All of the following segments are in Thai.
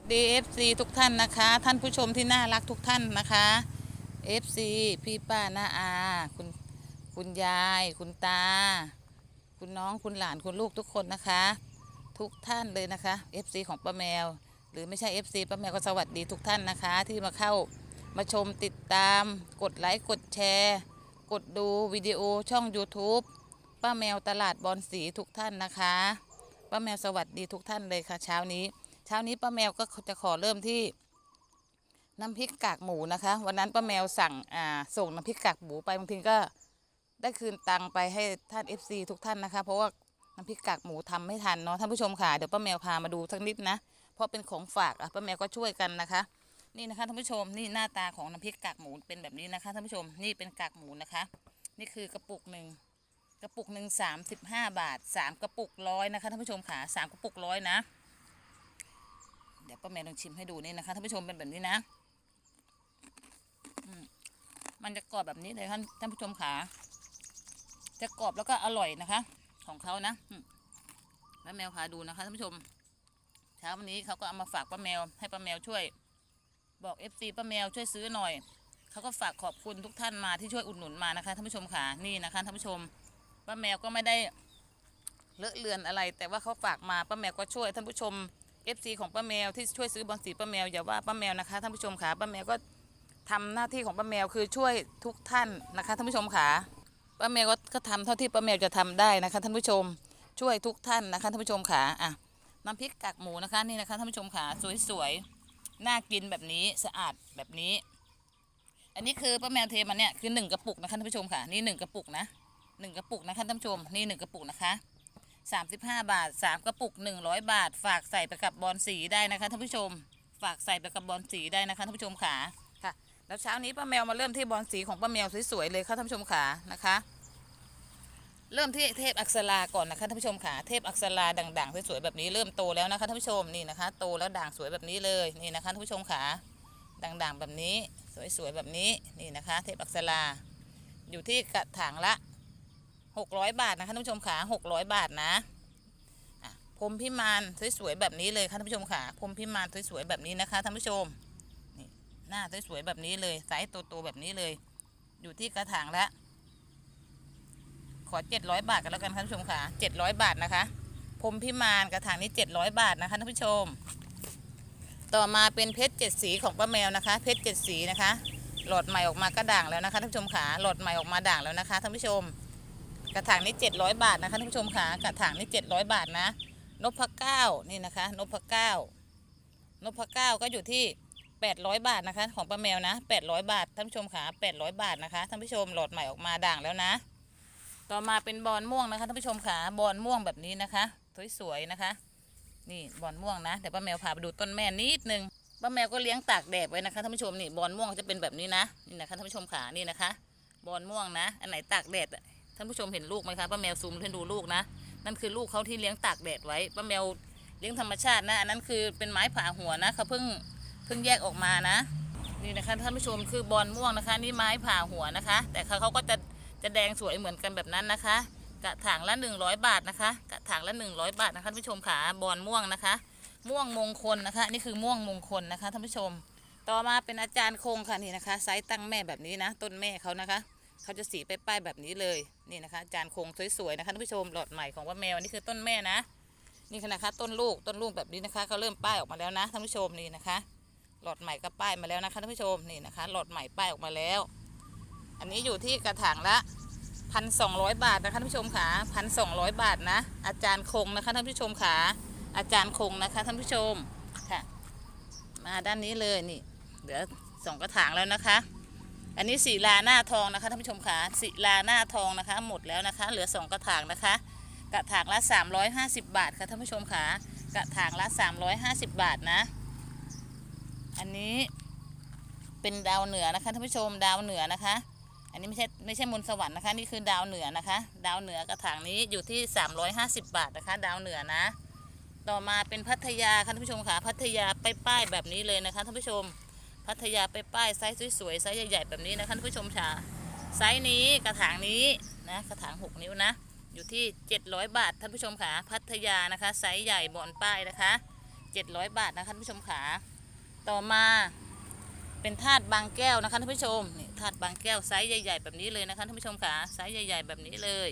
วัสดี FC ทุกท่านนะคะ ท่านผู้ชมที่น่ารักทุกท่านนะคะ FC พี่ป้าน้าอาคุณคุณยาย คุณตา คุณน้องคุณหลานคุณลูกทุกคนนะคะ ทุกท่านเลยนะคะ FC ของป้าแมว หรือไม่ใช่ FC ป้าแมวก็สวัสดีทุกท่านนะคะ ที่มาเข้ามาชมติดตาม กดไลค์กดแชร์ กดดูวิดีโอช่อง YouTube ป้าแมวตลาดบอนสีทุกท่านนะคะ ป้าแมวสวัสดีทุกท่านเลยค่ะเช้านี้ เช้านี้ป้าแมวก็จะขอเริ่มที่น้ำพริกกากหมูนะคะ วันนั้นป้าแมวสั่งอ่าส่งน้ำพริกกากหมูไปบางทีก็ได้คืนตังค์ไปให้ท่าน FC ทุกท่านนะคะ เพราะว่าน้ำพริกกากหมูทำไม่ทันเนาะท่านผู้ชมค่ะเดี๋ยวป้าแมวพามาดูสักนิดนะ เพราะเป็นของฝากอะป้าแมวก็ช่วยกันนะคะ นี่นะคะท่านผู้ชมนี่หน้าตาของน้ำพริกกากหมูเป็นแบบนี้นะคะท่านผู้ชมนี่เป็นกากหมูนะคะ นี่คือกระปุกหนึ่งกระปุกหนึ่งสามสิบห้าบาทสามกระปุกร้อยนะคะท่านผู้ชมค่ะสามกระปุกร้อยนะ เดี๋ยวป้าแมวลองชิมให้ดูนี่นะคะท่านผู้ชมเป็นแบบนี้นะมันจะกรอบแบบนี้เลยท่านท่านผู้ชมขาจะกรอบแล้วก็อร่อยนะคะ ของเขานะป้าแมวพาดูนะคะท่านผู้ชมเช้าวันนี้เขาก็เอามาฝากป้าแมว ให้ป้าแมวช่วย บอกเอฟซีป้าแมวช่วยซื้อหน่อยเขาก็ฝากขอบคุณทุกท่านมาที่ช่วยอุดหนุนมานะคะท่านผู้ชมขานี่นะคะท่านผู้ชมป้าแมวก็ไม่ได้เลอะเลือนอะไร แต่ว่าเขาฝากมาป้าแมวก็ช่วยท่านผู้ชม FC ของป้าแมวที่ช่วยซื้อบอลสีป้าแมวอย่าว่าป้าแมวนะคะท่านผู้ชมขาป้าแมวก็ทำหน้าที่ของป้าแมวคือช่วยทุกท่านนะคะท่านผู้ชมขาป้าแมวก็ก็ทำเท่าที่ป้าแมวจะทำได้นะคะท่านผู้ชมช่วยทุกท่านนะคะท่านผู้ชมขาอะน้ำพริกกากหมูนะคะนี่นะคะท่านผู้ชมขาสวยๆน่ากินแบบนี้สะอาดแบบนี้ อันนี้คือป้าแมวเทมาเนี่ยคือหนึ่งกระปุกนะคะท่านผู้ชมค่ะนี่หนึ่งกระปุกนะหนึ่งกระปุกนะคะท่านผู้ชมนี่หนึ่งกระปุกนะคะ 35 บาท 3 กระปุก 100 บาท ฝากใส่ไปกับบอลสีได้นะคะท่านผู้ชม ฝากใส่ไปกับบอลสีได้นะคะท่านผู้ชมขาค่ะ แล้วเช้านี้ป้าแมวมาเริ่มที่บอลสีของป้าแมวสวยๆเลยค่ะท่านผู้ชมขานะคะ เริ่มที่เทพอักษราก่อนนะคะท่านผู้ชมขาเทพอักษราด่างๆสวยๆแบบนี้เริ่มโตแล้วนะคะท่านผู้ชมนี่นะคะ โตแล้วด่างสวยแบบนี้เลยนี่นะคะท่านผู้ชมขาด่างๆแบบนี้สวยๆแบบนี้นี่นะคะ เทพอักษราอยู่ที่กระถางละ 600 บาทนะคะท่านผู้ชมขา600 บาทนะพรมพิมานสวยๆแบบนี้เลยค่ะท่านผู้ชมขาพรมพิมานสวยๆแบบนี้นะคะท่านผู้ชมนี่หน้าสวยๆแบบนี้เลยไซส์โตๆแบบนี้เลย อยู่ที่กระถางละขอ 700 บาทกันแล้วกันท่านผู้ชมค่ะ 700 บาทนะคะพรมพิมานกระถางนี้ 700 บาทนะคะท่านผู้ชม ต่อมาเป็นเพชรเจ็ดสีของป้าแมวนะคะ เพชรเจ็ดสีนะคะ หลอดใหม่ออกมาก็ด่างแล้วนะคะท่านผู้ชมขาหลอดใหม่ออกมาด่างแล้วนะคะท่านผู้ชม กระถางนี้700 บาทนะคะท่านผู้ชมค่ะกระถางนี้700 บาทนะ นพเก้านี่นะคะ นพเก้านพเก้าก็อยู่ที่ 800 บาทนะคะ ของป้าแมวนะ 800 บาทท่านผู้ชมค่ะ800 บาทนะคะท่านผู้ชมหลอดใหม่ออกมาด่างแล้วนะ ต่อมาเป็นบอลม่วงนะคะท่านผู้ชมค่ะบอลม่วงแบบนี้นะคะสวยๆนะคะ นี่บอลม่วงนะเดี๋ยวป้าแมวพาไปดูต้นแม่นิดนึงป้าแมวก็เลี้ยงตากแดดไว้นะคะท่านผู้ชมนี่บอลม่วงจะเป็นแบบนี้นะนี่นะคะท่านผู้ชมขานี่นะคะ บอลม่วงนะ อันไหนตากแดด ท่านผู้ชมเห็นลูกไหมคะป้าแมวซูมให้ดูลูกนะ นั่นคือลูกเขาที่เลี้ยงตากแดดไว้ป้าแมวเลี้ยงธรรมชาตินะ อันนั้นคือเป็นไม้ผ่าหัวนะเขาเพิ่งเพิ่งแยกออกมานะ นี่นะคะท่านผู้ชมคือบอลม่วงนะคะ นี่ไม้ผ่าหัวนะคะ แต่เขาเขาก็จะจะแดงสวยเหมือนกันแบบนั้นนะคะ กระถางละ 100 บาทนะคะ กระถางละ 100 บาทนะคะท่านผู้ชมขาบอลม่วงนะคะ ม่วงมงคลนะคะ นี่คือม่วงมงคลนะคะท่านผู้ชม ต่อมาเป็นอาจารย์คงค่ะนี่นะคะไซส์ตั้งแม่แบบนี้นะ ต้นแม่เขานะคะ เขาจะสีป้ายๆแบบนี้เลยนี่นะคะอาจารย์คงสวยๆนะคะท่านผู้ชมหลอดใหม่ของว่าแมวนี่คือต้นแม่นะ นี่ค่ะนะคะ ต้นลูกต้นลูกแบบนี้นะคะเขาเริ่มป้ายออกมาแล้วนะท่านผู้ชมนี่นะคะ หลอดใหม่ก็ป้ายมาแล้วนะคะท่านผู้ชมนี่นะคะ หลอดใหม่ป้ายออกมาแล้ว อันนี้อยู่ที่กระถางละพันสองร้อยบาทนะคะท่านผู้ชมขาพันสองร้อยบาทนะ อาจารย์คงนะคะท่านผู้ชมขาอาจารย์คงนะคะท่านผู้ชมค่ะ มาด้านนี้เลยนี่เหลือสองกระถางแล้วนะคะ อันนี้สีลาหน้าทองนะคะท่านผู้ชมขาสีลาหน้าทองนะคะ หมดแล้วนะคะ เหลือสองกระถางนะคะ กระถางละ 350 บาทค่ะท่านผู้ชมขากระถางละ 350 บาทนะ อันนี้เป็นดาวเหนือนะคะท่านผู้ชมดาวเหนือนะคะ อันนี้ไม่ใช่ไม่ใช่มนต์สวรรค์นะคะนี่คือดาวเหนือนะคะ ดาวเหนือกระถางนี้อยู่ที่ 350 บาทนะคะ ดาวเหนือนะ ต่อมาเป็นพัทยาค่ะท่านผู้ชมค่ะพัทยาปป้ายแบบนี้เลยนะคะท่านผู้ชม พัทยาไปป้ายไซส์สวยๆไซส์ใหญ่ๆแบบนี้นะคะท่านผู้ชมค่ะไซส์นี้กระถางนี้นะกระถาง 6 นิ้วนะ อยู่ที่ 700 บาทท่านผู้ชมค่ะพัทยานะคะไซส์ใหญ่บอนป้ายนะคะ 700 บาทนะคะท่านผู้ชมขาต่อมาเป็นถาดบางแก้วนะคะท่านผู้ชมนี่ถาดบางแก้วไซส์ใหญ่ ๆ แบบนี้เลยนะคะท่านผู้ชมขาไซส์ใหญ่ ๆ แบบนี้เลย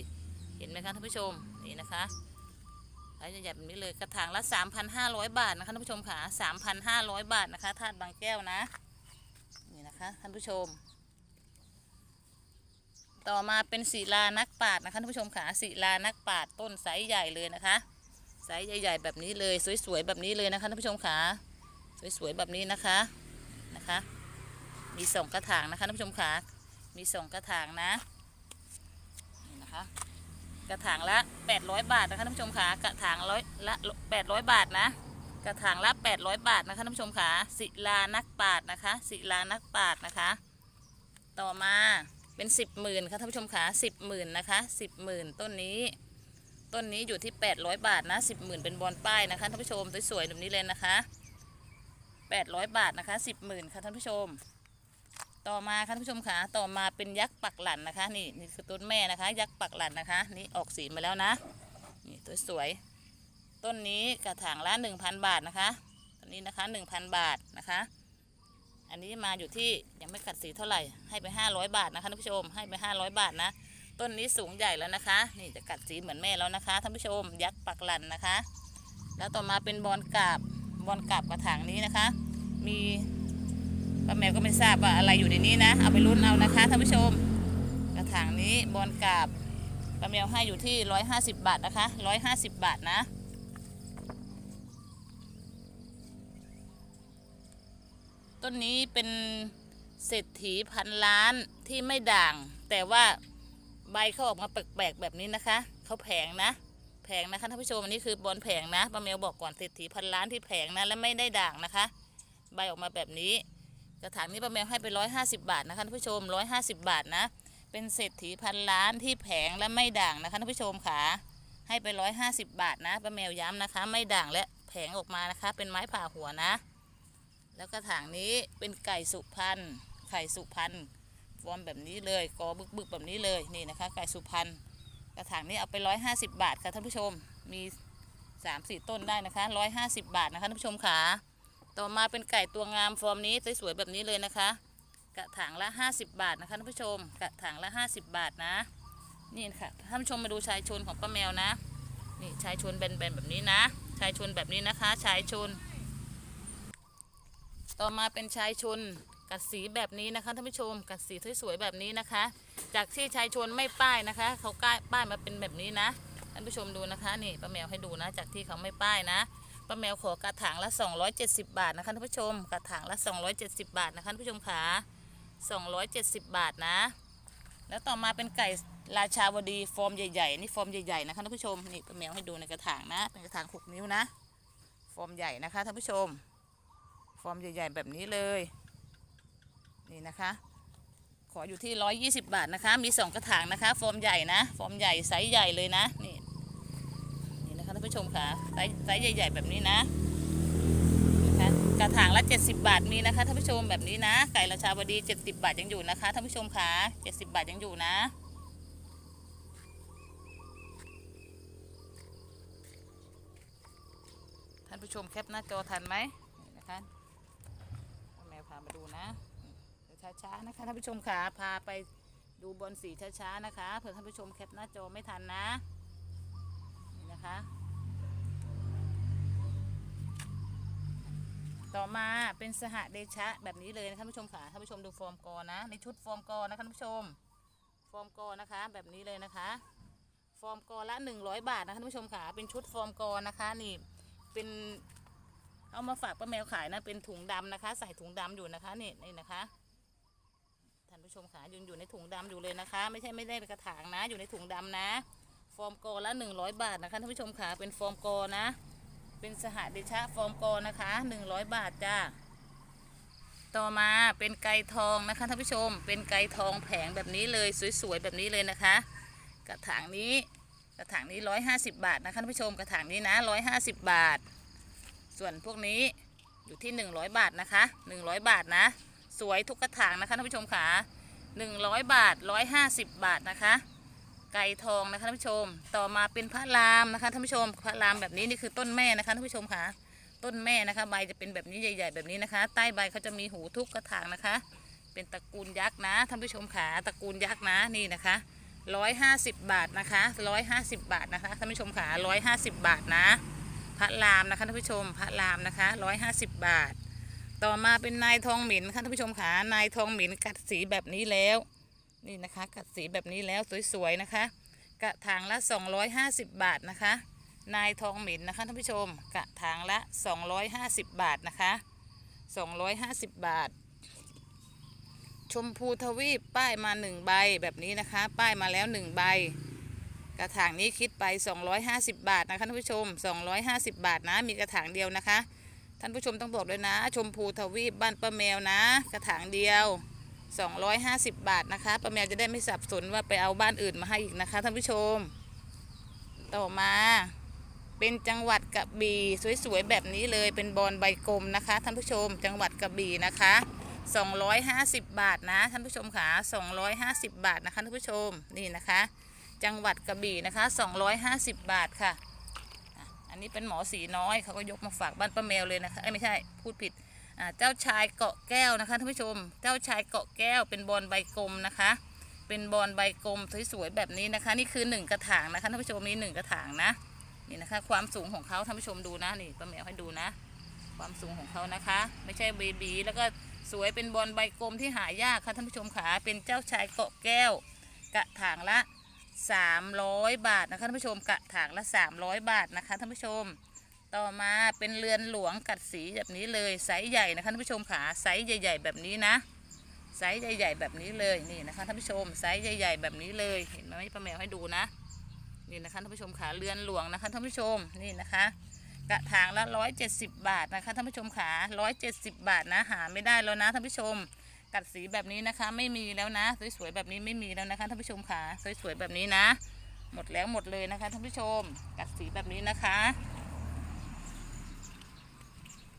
เห็นไหมคะท่านผู้ชมนี่นะคะไซส์ใหญ่ๆแบบนี้เลยกระถางละ 3,500 บาทนะคะท่านผู้ชมขา3,500 บาทนะคะถาดบางแก้วนะ นี่ะคะท่านผู้ชม ต่อมาเป็นศิลานักปาชญ์นะคะท่านผู้ชมขาศิลานักปาชญ์ต้นไซส์ใหญ่เลยนะคะไซส์ใหญ่ ๆ แบบนี้เลยสวยๆแบบนี้เลยนะคะท่านผู้ชมขาสวยๆแบบนี้นะคะนะคะ มีสองกระถางนะคะท่านผู้ชมขามีสองกระถางนะนี่นะคะ กระถางละ 800 บาทนะคะท่านผู้ชมขากระถางร้อยละ 800 บาทนะ กระถางละ 800 บาทนะคะท่านผู้ชมขาศิลานักปาชญ์นะคะศิลานักปาชญ์นะคะ ต่อมาเป็นสิบหมื่นค่ะท่านผู้ชมขาสิบหมื่นนะคะสิบหมื่นต้นนี้ต้นนี้อยู่ที่ 800 บาทนะสิบหมื่นเป็นบอลป้ายนะคะท่านผู้ชมสวยๆแบบนี้เลยนะคะ 800 บาทนะคะสิบหมื่นค่ะท่านผู้ชม ต่อมาค่ะท่านผู้ชมขาต่อมาเป็นยักษ์ปักหลันนะคะ นี่นี่คือต้นแม่นะคะ ยักษ์ปักหลันนะคะ นี่ออกสีมาแล้วนะนี่ตัวสวย ต้นนี้กระถางละ1,000บาทนะคะต้นนี้นะคะ1,000บาทนะคะ อันนี้มาอยู่ที่ยังไม่กัดสีเท่าไหร่ให้ไป500บาทนะคะท่านผู้ชมให้ไป500บาทนะต้นนี้สูงใหญ่แล้วนะคะ นี่จะกัดสีเหมือนแม่แล้วนะคะท่านผู้ชมยักษ์ปักหลันนะคะ แล้วต่อมาเป็นบอลกาบบอลกาบกระถางนี้นะคะ มีป้าแมวก็ไม่ทราบว่าอะไรอยู่ในนี้นะ เอาไปลุ้นเอานะคะท่านผู้ชม กระถางนี้บอลกาบป้าแมวให้อยู่ที่ 150 บาทนะคะ 150 บาทนะ ต้นนี้เป็นเศรษฐีพันล้านที่ไม่ด่าง แต่ว่าใบเขาออกมาแปลกๆแบบนี้นะคะเขาแผงนะ แผงนะคะท่านผู้ชมอันนี้คือบอลแผงนะป้าเมลบอกก่อนเศรษฐีพันล้านที่แผงนะ และไม่ได้ด่างนะคะ ใบออกมาแบบนี้ กระถางนี้ป้าเมลให้ไปร้อยห้าสิบาทนะคะท่านผู้ชมร้อยห้าสิบาทนะ เป็นเศรษฐีพันล้านที่แผงและไม่ด่างนะคะท่านผู้ชมค่ะให้ไปร้อยห้าสิบาทนะป้าเมลย้ำนะคะ ไม่ด่างและแผงออกมานะคะ เป็นไม้ผ่าหัวนะ แล้วกระถางนี้เป็นไก่สุพรรณไข่สุพรรณฟอร์มแบบนี้เลยกอบึกบึกๆแบบนี้เลยนี่นะคะ ไก่สุพรรณกระถางนี้เอาไปร้อยห้าสิบบาทค่ะท่านผู้ชมมีสามสี่ต้นได้นะคะร้อยห้าสิบบาทนะคะท่านผู้ชมค่ะต่อมาเป็นไก่ตัวงามฟอร์มนี้สวยๆแบบนี้เลยนะคะ กระถางละห้าสิบบาทนะคะท่านผู้ชม กระถางละห้าสิบบาทนะ นี่ค่ะท่านผู้ชมมาดูชายชนของป้าแมวนะ นี่ชายชนแบนๆแบบนี้นะ ชายชนแบบนี้นะคะ ชายชน ต่อมาเป็นชายชนกัดสีแบบนี้นะคะท่านผู้ชม กัดสีสวยๆแบบนี้นะคะ จากที่ชายชนไม่ป้ายนะคะ เขาก้ายป้ายมาเป็นแบบนี้นะท่านผู้ชมดูนะคะนี่ป้าแมวให้ดูนะ จากที่เขาไม่ป้ายนะป้าแมวขอกระถางละ 270 บาทนะคะท่านผู้ชม กระถางละ 270 บาทนะคะท่านผู้ชมขา270 บาทนะ แล้วต่อมาเป็นไก่ราชาวดีฟอร์มใหญ่ๆนี่ฟอร์มใหญ่ๆนะคะท่านผู้ชมนี่ป้าแมวให้ดูในกระถางนะเป็นกระถาง6นิ้วนะ ฟอร์มใหญ่นะคะท่านผู้ชม อร์มใหญ่ ๆ แบบนี้เลย นี่นะคะ ขออยู่ที่ 120 บาทนะคะ มี 2 กระถางนะคะ ฟอร์มใหญ่นะ ฟอร์มใหญ่ไซส์ใหญ่เลยนะ นี่ นี่นะคะท่านผู้ชมค่ะ ไซส์ไซส์ใหญ่ ๆ แบบนี้นะนะคะกระถางละ 70 บาทมีนะคะท่านผู้ชมแบบนี้นะ ไก่ราชาวดี 70 บาทยังอยู่นะคะท่านผู้ชมค่ะ 70 บาทยังอยู่นะท่านผู้ชมแคปหน้าจอทันไหมนี่นะคะ มาดูนะช้าๆนะคะท่านผู้ชมค่ะพาไปดูบอลสีช้าๆนะคะเผื่อท่านผู้ชมแคปหน้าจอไม่ทันนะนี่นะคะ ต่อมาเป็นสหเดชะแบบนี้เลยนะท่านผู้ชมค่ะท่านผู้ชมดูฟอร์มกอนะในชุดฟอร์มกอนะท่านผู้ชม ฟอร์มกอนะคะ แบบนี้เลยนะคะ ฟอร์มกอละ100 บาทนะคะท่านผู้ชมค่ะเป็นชุดฟอร์มกอนะคะนี่เป็น เอามาฝากป้าแมวขายนะเป็นถุงดำนะคะ ใส่ถุงดำอยู่นะคะนี่นี่นะคะท่านผู้ชมขายังอยู่ในถุงดำอยู่เลยนะคะ ไม่ใช่ไม่ได้เป็นกระถางนะ อยู่ในถุงดำนะ ฟอร์มกอละ 100 บาทนะคะท่านผู้ชมขาเป็นฟอร์มกอนะ เป็นสหเดชะฟอร์มกอนะคะ 100 บาทจ้าต่อมาเป็นไก่ทองนะคะท่านผู้ชม เป็นไก่ทองแผงแบบนี้เลยสวยๆแบบนี้เลยนะคะ กระถางนี้กระถางนี้ 150 บาทนะคะท่านผู้ชมกระถางนี้นะ 150 บาท ส่วนพวกนี้อยู่ที่ 100 บาทนะคะ 100 บาทนะ สวยทุกกระถางนะคะท่านผู้ชมค่ะ100 บาท 150 บาทนะคะ ไก่ทองนะคะท่านผู้ชม ต่อมาเป็นพระรามนะคะท่านผู้ชม พระรามแบบนี้นี่คือต้นแม่นะคะท่านผู้ชมค่ะ ต้นแม่นะคะ ใบจะเป็นแบบนี้ใหญ่ ๆ แบบนี้นะคะ ใต้ใบเขาจะมีหูทุกกระถางนะคะ เป็นตระกูลยักษ์นะท่านผู้ชมขาตระกูลยักษ์นะนี่นะคะร้อยห้าสิบบาทนะคะร้อยห้าสิบบาทนะคะท่านผู้ชมขาร้อยห้าสิบบาทนะ พระรามนะคะท่านผู้ชมพระรามนะคะร้อยห้าสิบบาท ต่อมาเป็นนายทองหมินค่ะท่านผู้ชมขานายทองหมินกัดสีแบบนี้แล้ว นี่นะคะ กัดสีแบบนี้แล้วสวยๆนะคะ กระถางละ250บาทนะคะ นายทองหมินนะคะท่านผู้ชม กระถางละ250บาทนะคะ250บาทชมพูทวีปป้ายมา1ใบแบบนี้นะคะ ป้ายมาแล้ว1ใบ กระถางนี้คิดไป 250 บาทนะคะท่านผู้ชม 250 บาทนะ มีกระถางเดียวนะคะ ท่านผู้ชมต้องบอกด้วยนะ ชมพูทวีปบ้านป้าแมวนะ กระถางเดียว 250 บาทนะคะป้าแมวจะได้ไม่สับสนว่าไปเอาบ้านอื่นมาให้อีกนะคะท่านผู้ชม ต่อมาเป็นจังหวัดกระบี่สวยๆแบบนี้เลยเป็นบอลใบกลมนะคะท่านผู้ชม จังหวัดกระบี่นะคะ 250 บาทนะท่านผู้ชมค่ะ250 บาทนะคะท่านผู้ชมนี่นะคะ จังหวัดกระบี่นะคะ 250 บาทค่ะ อันนี้เป็นหมอสีน้อยเขาก็ยกมาฝากบ้านป้าแมวเลยนะคะไม่ใช่พูดผิดเจ้าชายเกาะแก้วนะคะท่านผู้ชม เจ้าชายเกาะแก้วเป็นบอลใบกลมนะคะ เป็นบอลใบกลมสวยๆแบบนี้นะคะ นี่คือหนึ่งกระถางนะคะท่านผู้ชมมีหนึ่งกระถางนะนี่นะคะ ความสูงของเขาท่านผู้ชมดูนะนี่ป้าแมวให้ดูนะ ความสูงของเขานะคะ ไม่ใช่เบบีแล้วก็สวยเป็นบอลใบกลมที่หายากค่ะท่านผู้ชมขาเป็นเจ้าชายเกาะแก้ว กระถางละ 300 บาทนะคะท่านผู้ชมกระถางละ 300 บาทนะคะท่านผู้ชม ต่อมาเป็นเรือนหลวงกัดสีแบบนี้เลยไซส์ใหญ่นะคะท่านผู้ชมขาไซส์ใหญ่ ๆ แบบนี้นะไซส์ใหญ่ ๆ แบบนี้เลยนี่นะคะท่านผู้ชมไซส์ใหญ่ ๆ แบบนี้เลยเห็นไหมป้าแมวให้ดูนะนี่นะคะท่านผู้ชมขาเรือนหลวงนะคะท่านผู้ชมนี่นะคะกระถางละ 170 บาทนะคะท่านผู้ชมขา170 บาทนะหาไม่ได้แล้วนะท่านผู้ชม กัดสีแบบนี้นะคะ ไม่มีแล้วนะ สวยๆแบบนี้ไม่มีแล้วนะคะท่านผู้ชมขาสวยๆแบบนี้นะ หมดแล้วหมดเลยนะคะท่านผู้ชม กัดสีแบบนี้นะคะ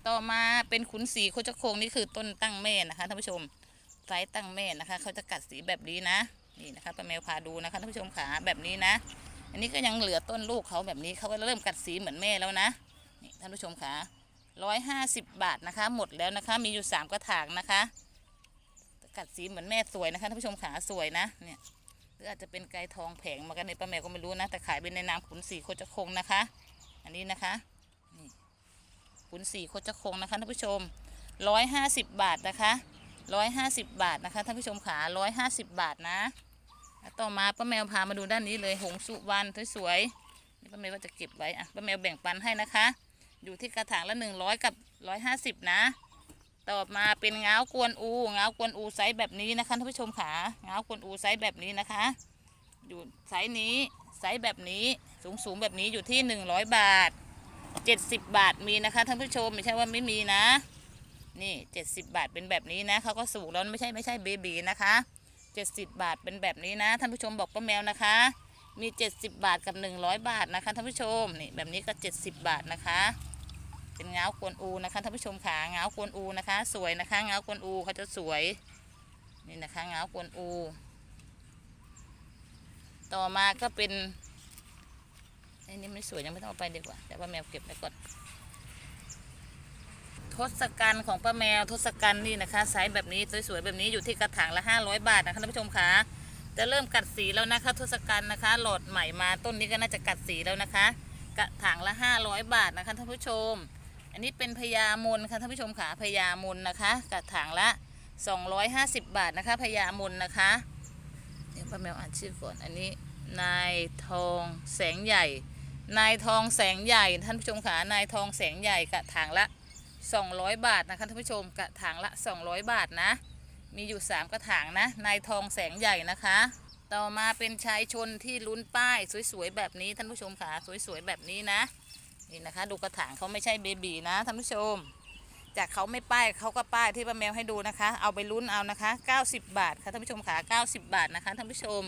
ต่อมาเป็นขุนสีโคจโคงนี่คือต้นตั้งแม่นะคะท่านผู้ชมไซส์ตั้งแม่นะคะเขาจะกัดสีแบบนี้นะนี่นะคะป้าแมวพาดูนะคะท่านผู้ชมขาแบบนี้นะ อันนี้ก็ยังเหลือต้นลูกเขาแบบนี้เขาก็เริ่มกัดสีเหมือนแม่แล้วนะนี่ท่านผู้ชมขาร้อยห้าสิบบาทนะคะ หมดแล้วนะคะ มีอยู่สามกระถางนะคะ กัดสีเหมือนแม่สวยนะคะท่านผู้ชมขาสวยนะเนี่ยหรืออาจจะเป็นไก่ทองแผงมากันในป้าแมวก็ไม่รู้นะแต่ขายเป็นในนามขุนสีโคจรคงนะคะ อันนี้นะคะนี่ขุนสีโคจรคงนะคะท่านผู้ชมร้อยห้าสิบบาทนะคะร้อยห้าสิบบาทนะคะท่านผู้ชมขาร้อยห้าสิบบาทนะต่อมาป้าแมวพามาดูด้านนี้เลยหงสุวรรณสวยๆนี่ป้าแมวว่าจะเก็บไว้อะป้าแมวแบ่งปันให้นะคะ อยู่ที่กระถางละหนึ่งร้อยกับร้อยห้าสิบนะ ต่อมาเป็นเงากวนอูเงากวนอูไซส์แบบนี้นะคะท่านผู้ชมขาเงากวนอูไซส์แบบนี้นะคะ อยู่ไซส์นี้ไซส์แบบนี้สูงสูงแบบนี้อยู่ที่ 100 บาท 70 บาทมีนะคะท่านผู้ชมไม่ใช่ว่าไม่มีนะ นี่ 70 บาทเป็นแบบนี้นะเขาก็สูงแล้วไม่ใช่ไม่ใช่เบบีนะคะ 70 บาทเป็นแบบนี้นะท่านผู้ชมบอกป้าแมวนะคะ มี 70 บาทกับ 100 บาทนะคะท่านผู้ชมนี่แบบนี้ก็ 70 บาทนะคะ เป็นเงากวนอูนะคะท่านผู้ชมขาเงากวนอูนะคะ สวยนะคะเงากวนอูเขาจะสวยนี่นะคะเงากวนอู ต่อมาก็เป็นอ้นี่ไม่สวยยังไม่ต้องเอาไปดีกว่าแต่ว่าแมวเก็บไว้ก่อนทศกัณฐ์ของป้าแมวทศกัณฐ์นี่นะคะไซส์แบบนี้สวยๆแบบนี้อยู่ที่กระถางละ 500 บาทนะคะท่านผู้ชมคะจะเริ่มกัดสีแล้วนะคะทศกัณฐ์นะคะโหลดใหม่มาต้นนี้ก็น่าจะกัดสีแล้วนะคะ กระถางละ 500 บาทนะคะท่านผู้ชม อันนี้เป็นพญามนค่ะท่านผู้ชมค่ะพญามนนะคะกระถางละ 250 บาทนะคะพญามนนะคะเดี๋ยวป้าแมวอ่านชื่อก่อนอันนี้นายทองแสงใหญ่ นายทองแสงใหญ่ท่านผู้ชมค่ะนายทองแสงใหญ่กระถางละ 200 บาทนะคะท่านผู้ชมกระถางละ 200 บาทนะ มีอยู่ 3 กระถางนะนายทองแสงใหญ่นะคะ ต่อมาเป็นชายชนที่ลุ้นป้ายสวยๆแบบนี้ท่านผู้ชมค่ะสวยๆแบบนี้นะ นี่นะคะ ดูกระถางเขาไม่ใช่เบบีนะท่านผู้ชม จากเขาไม่ป้ายเขาก็ป้ายที่ป้าแมวให้ดูนะคะ เอาไปลุ้นเอานะคะ 90 บาทค่ะท่านผู้ชมค่ะ90 บาทนะคะท่านผู้ชม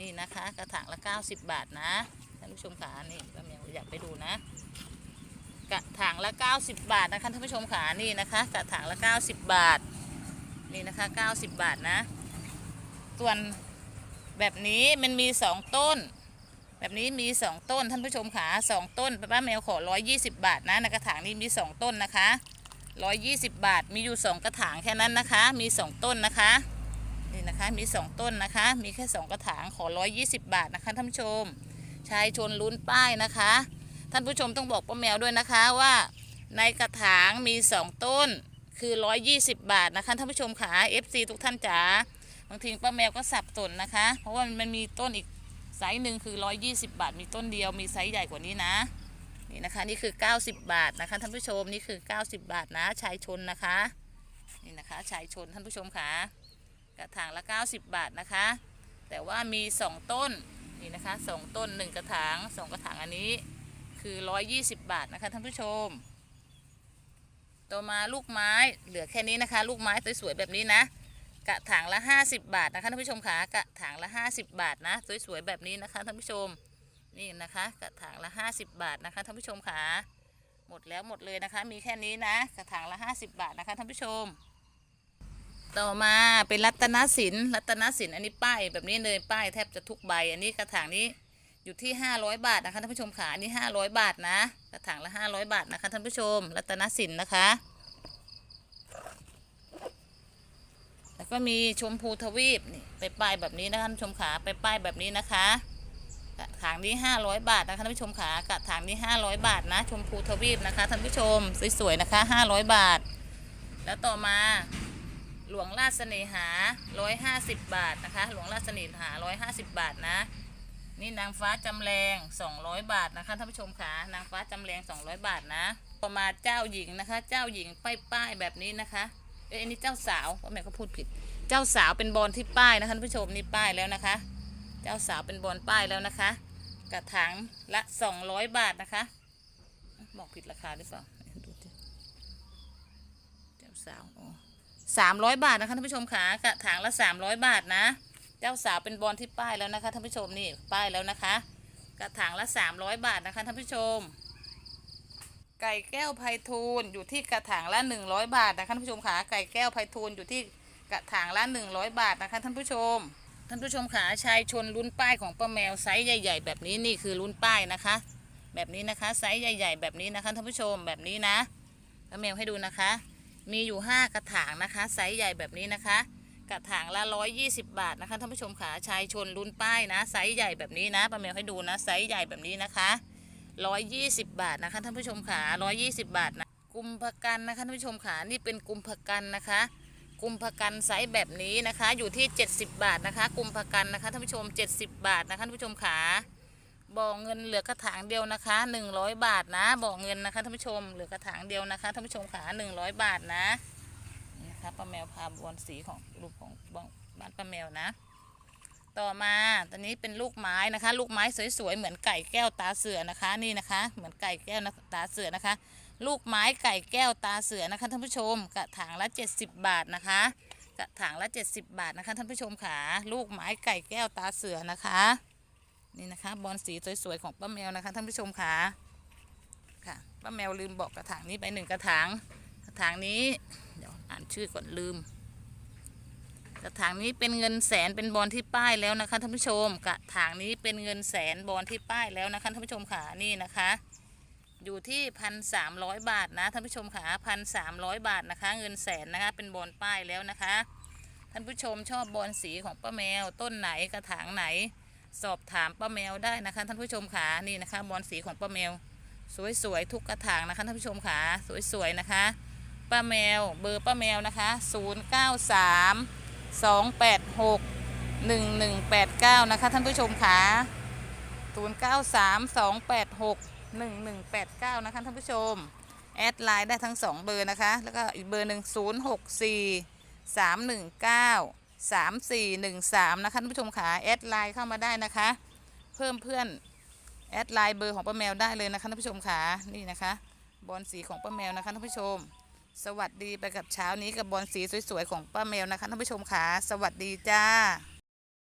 นี่นะคะ กระถางละ 90 บาทนะท่านผู้ชมค่ะนี่ป้าแมวอยากไปดูนะกระถางละ 90 บาทนะคะท่านผู้ชมค่ะนี่นะคะ กระถางละ 90 บาท นี่นะคะ 90 บาทนะ ส่วนแบบนี้มันมี 2 ต้น แบบนี้มีสองต้นท่านผู้ชมขาสองต้นป้าแมวขอร้อยยี่สิบบาทนะในกระถางนี้มีสองต้นนะคะร้อยยี่สิบบาทมีอยู่สองกระถางแค่นั้นนะคะ มีสองต้นนะคะนี่นะคะมีสองต้นนะคะ มีแค่สองกระถางขอร้อยยี่สิบบาทนะคะท่านผู้ชม ชายชนลุ้นป้ายนะคะ ท่านผู้ชมต้องบอกป้าแมวด้วยนะคะว่าในกระถางมีสองต้นคือร้อยยี่สิบบาทนะคะท่านผู้ชมขา FC ทุกท่านจ๋าบางทีป้าแมวก็สับสนนะคะ เพราะว่ามันมีต้นอีก ไซส์หนึ่งคือ 120 บาท มีต้นเดียวมีไซส์ใหญ่กว่านี้นะนี่นะคะนี่คือ 90 บาทนะคะท่านผู้ชมนี่คือ 90 บาทนะชายชนนะคะนี่นะคะชายชนท่านผู้ชมค่ะกระถางละ 90 บาทนะคะ แต่ว่ามี 2 ต้นนี่นะคะ 2 ต้น 1 กระถาง 2 กระถางอันนี้คือ 120 บาทนะคะท่านผู้ชม ต่อมาลูกไม้เหลือแค่นี้นะคะ ลูกไม้สวยๆแบบนี้นะ กระถางละ 50 บาทนะคะท่านผู้ชมคะกระถางละ 50 บาทนะ สวยๆแบบนี้นะคะท่านผู้ชมนี่นะคะกระถางละ 50 บาทนะคะท่านผู้ชมคะหมดแล้วหมดเลยนะคะ มีแค่นี้นะกระถางละ 50 บาทนะคะท่านผู้ชม ต่อมาเป็นรัตนสินรัตนสินอันนี้ป้ายแบบนี้เลยป้ายแทบจะทุกใบ อันนี้กระถางนี้อยู่ที่ 500 บาทนะคะท่านผู้ชมค่ะอันนี้ 500 บาทนะ กระถางละ 500 บาทนะคะท่านผู้ชม รัตนสินนะคะ แล้ว ก็มีชมพูทวีปนี่ไปป้ายแบบนี้นะคะท่านผู้ชมขาไปป้ายแบบนี้นะคะกระถางนี้500 บาทนะคะท่านผู้ชมขากระถางนี้500 บาทนะ ชมพูทวีปนะคะท่านผู้ชมสวยๆนะคะ 500 บาท แล้วต่อมาหลวงราชเสน่หา 150 บาทนะคะ หลวงราชเสน่หา 150 บาทนะ นี่นางฟ้าจำแรง 200 บาทนะคะท่านผู้ชมขานางฟ้าจำแรง 200 บาทนะ ต่อมาเจ้าหญิงนะคะ เจ้าหญิงป้ายป้ายๆแบบนี้นะคะ เอ้ยอันนี้เจ้าสาวว่าแม่ก็พูดผิด เจ้าสาวเป็นบอลที่ป้ายนะคะท่านผู้ชมนี่ป้ายแล้วนะคะ เจ้าสาวเป็นบอลป้ายแล้วนะคะ กระถางละสองร้อยบาทนะคะบอกผิดราคาหรือเปล่าเจ้าสาวสามร้อยบาทนะคะท่านผู้ชมค่ะกระถางละสามร้อยบาทนะ เจ้าสาวเป็นบอลที่ป้ายแล้วนะคะท่านผู้ชมนี่ป้ายแล้วนะคะ กระถางละสามร้อยบาทนะคะท่านผู้ชมไก่แก้วไพฑูรย์อยู่ที่กระถางละ 100 บาทนะคะท่านผู้ชมค่ะไก่แก้วไพฑูรย์อยู่ที่ กระถางละ100 บาทนะคะท่านผู้ชม ท่านผู้ชมค่ะชายชนลุ้นป้ายของป้าแมวไซส์ใหญ่ ๆ แบบนี้นี่คือลุ้นป้ายนะคะ แบบนี้นะคะไซส์ใหญ่ ๆ แบบนี้นะคะท่านผู้ชมแบบนี้นะป้าแมวให้ดูนะคะ มีอยู่ 5 กระถางนะคะไซส์ใหญ่แบบนี้นะคะกระถางละ120 บาทนะคะท่านผู้ชมค่ะชายชนลุ้นป้ายนะไซส์ใหญ่แบบนี้นะป้าแมวให้ดูนะไซส์ใหญ่แบบนี้นะคะร้อยยี่สิบบาทนะคะท่านผู้ชมขาร้อยยี่สิบบาทนะกุมภกันนะคะท่านผู้ชมขานี่เป็นกุมภกันนะคะ กุมภกันไซส์แบบนี้นะคะ อยู่ที่ 70 บาทนะคะ กุมภกันนะคะท่านผู้ชม 70 บาทนะคะท่านผู้ชมขาบ่อเงินเหลือกระถางเดียวนะคะ 100 บาทนะบ่อเงินนะคะท่านผู้ชมเหลือกระถางเดียวนะคะท่านผู้ชมขา100 บาทนะนี่นะคะป้าแมวพาบวนสีของรูปของบ้านป้าแมวนะ ต่อมาตอนนี้เป็นลูกไม้นะคะ ลูกไม้สวยๆเหมือนไก่แก้วตาเสือนะคะ นี่นะคะ เหมือนไก่แก้วนะตาเสือนะคะ ลูกไม้ไก่แก้วตาเสือนะคะท่านผู้ชม กระถางละ 70 บาทนะคะ กระถางละ 70 บาทนะคะท่านผู้ชมค่ะลูกไม้ไก่แก้วตาเสือนะคะนี่นะคะบอลสีสวยๆของป้าแมวนะคะท่านผู้ชมค่ะค่ะป้าแมวลืมบอกกระถางนี้ไปหนึ่งกระถางกระถางนี้เดี๋ยวอ่านชื่อก่อนลืม กระถางนี้เป็นเงินแสนเป็นบอลที่ป้ายแล้วนะคะท่านผู้ชม กระถางนี้เป็นเงินแสนบอลที่ป้ายแล้วนะคะท่านผู้ชมค่ะนี่นะคะ อยู่ที่พันสามร้อยบาทนะท่านผู้ชมค่ะพันสามร้อยบาทนะคะ เงินแสนนะคะ เป็นบอลป้ายแล้วนะคะ ท่านผู้ชมชอบบอลสีของป้าแมว ต้นไหนกระถางไหน สอบถามป้าแมวได้นะคะ ท่านผู้ชมค่ะนี่นะคะ บอลสีของป้าแมว สวยๆทุกกระถางนะคะท่านผู้ชมค่ะสวยๆนะคะป้าแมวเบอร์ป้าแมวนะคะ 0 9 3 2 8 6 1 1 8 9 นะคะท่านผู้ชมค่ะ 0 9 1 1 8 9 นะคะท่านผู้ชม แอดไลน์ได้ทั้ง 2 เบอร์นะคะ แล้วก็อีกเบอร์หนึ่ง0 6 4 3 1 9 3 4 1 3 นะคะท่านผู้ชมค่ะแอดไลน์เข้ามาได้นะคะ เพิ่มเพื่อนแอดไลน์เบอร์ของป้าแมวได้เลยนะคะท่านผู้ชมค่ะนี่นะคะบอลสีของป้าแมวนะคะท่านผู้ชม สวัสดีไปกับเช้านี้กับบอลสีสวยๆของป้าแมวนะคะท่านผู้ชมค่ะสวัสดีจ้า